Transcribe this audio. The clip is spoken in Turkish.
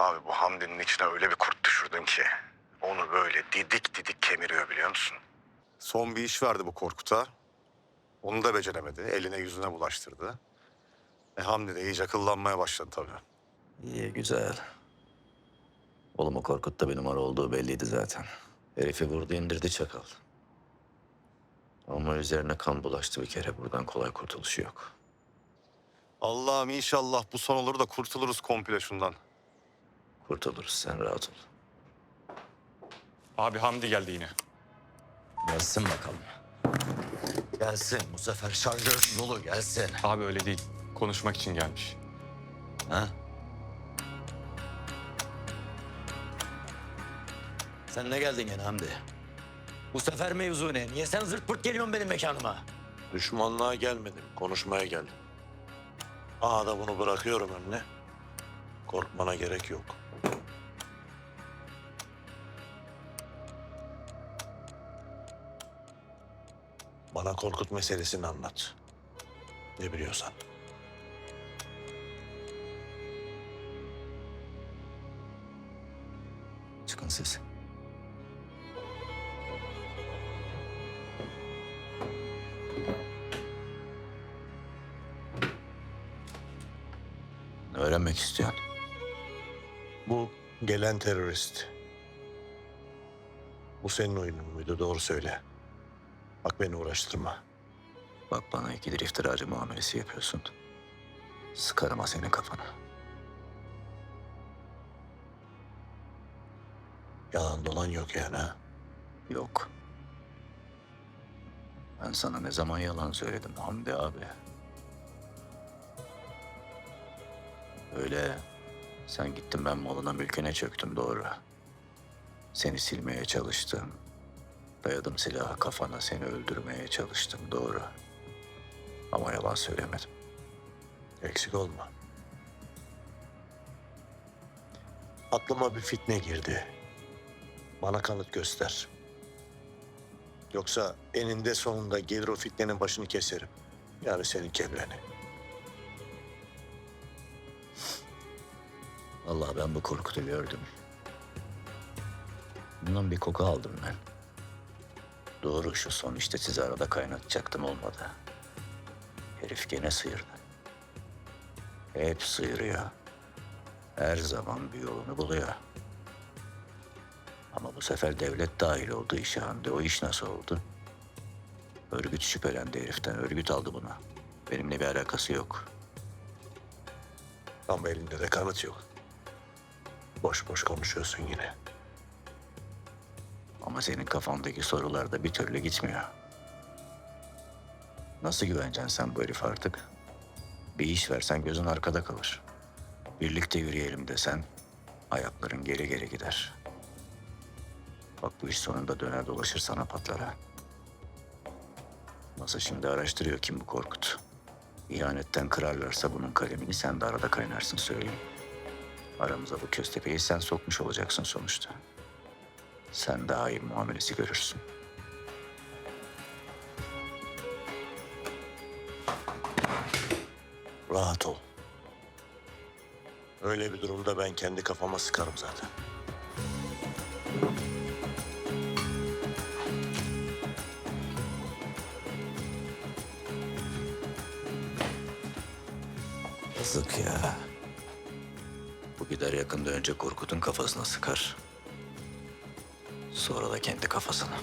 Abi bu Hamdi'nin içine öyle bir kurt düşürdün ki. Onu böyle didik didik kemiriyor biliyor musun? Son bir iş verdi bu Korkut'a. Onu da beceremedi. Eline yüzüne bulaştırdı. E Hamdi de iyice akıllanmaya başladı tabii. İyi güzel. Oğlum o Korkut da bir numara olduğu belliydi zaten. Herifi vurdu indirdi çakal. Ama üzerine kan bulaştı bir kere buradan kolay kurtuluşu yok. Allah'ım inşallah bu son olur da kurtuluruz komple şundan. Kurtuluruz sen rahat ol. Abi Hamdi geldi yine. Gelsin bakalım. Gelsin bu sefer şarjör dolu gelsin. Abi öyle değil. Konuşmak için gelmiş. Ha? Sen ne geldin gene Hamdi? Bu sefer mevzu ne? Niye sen zırt pırt geliyorsun benim mekanıma? Düşmanlığa gelmedim, konuşmaya geldim. Aha da bunu bırakıyorum önüne. Korkmana gerek yok. Bana Korkut meselesini anlat. Ne biliyorsan. Çıkın siz. Öğrenmek istiyorsun? Bu gelen terörist. Bu senin oyunun muydu? Doğru söyle. Bak beni uğraştırma. Bak bana ikidir iftiracı muamelesi yapıyorsun. Sıkarım ha senin kafana. Yalan dolan yok yani ha. Yok. Ben sana ne zaman yalan söyledim Hamdi abi. Öyle sen gittin ben malına mülküne çöktüm doğru. Seni silmeye çalıştım. Dayadım silahı kafana seni öldürmeye çalıştım doğru. Ama yalan söylemedim. Eksik olma. Aklıma bir fitne girdi. Bana kanıt göster. Yoksa eninde sonunda gelir o fitnenin başını keserim. Yani senin kevreni. Vallahi ben bu Korkut'u gördüm. Bundan bir koku aldım ben. Doğru şu son işte sizi arada kaynatacaktım olmadı. Herif gene sıyırdı. Hep sıyırıyor. Her zaman bir yolunu buluyor. Ama bu sefer devlet dahil oldu işe Hamdi. O iş nasıl oldu? Örgüt şüphelendi heriften. Örgüt aldı bunu. Benimle bir alakası yok. Ama elinde de kanıt yok. Boş boş konuşuyorsun yine. Ama senin kafandaki sorular da bir türlü gitmiyor. Nasıl güveneceksin sen bu herife artık? Bir iş versen gözün arkada kalır. Birlikte yürüyelim desen ayakların geri geri gider. Bak bu iş sonunda döner dolaşır sana patlar. Masa şimdi araştırıyor kim bu Korkut. İhanetten kırarlarsa bunun kalemini sen de arada kaynarsın söyleyeyim. Aramıza bu köstepeği sen sokmuş olacaksın sonuçta. Sen daha iyi muamelesi görürsün. Rahat ol. Öyle bir durumda ben kendi kafama sıkarım zaten. Yazık ya. Bu gider yakında önce Korkut'un kafasına sıkar. Sonra da kendi kafasına.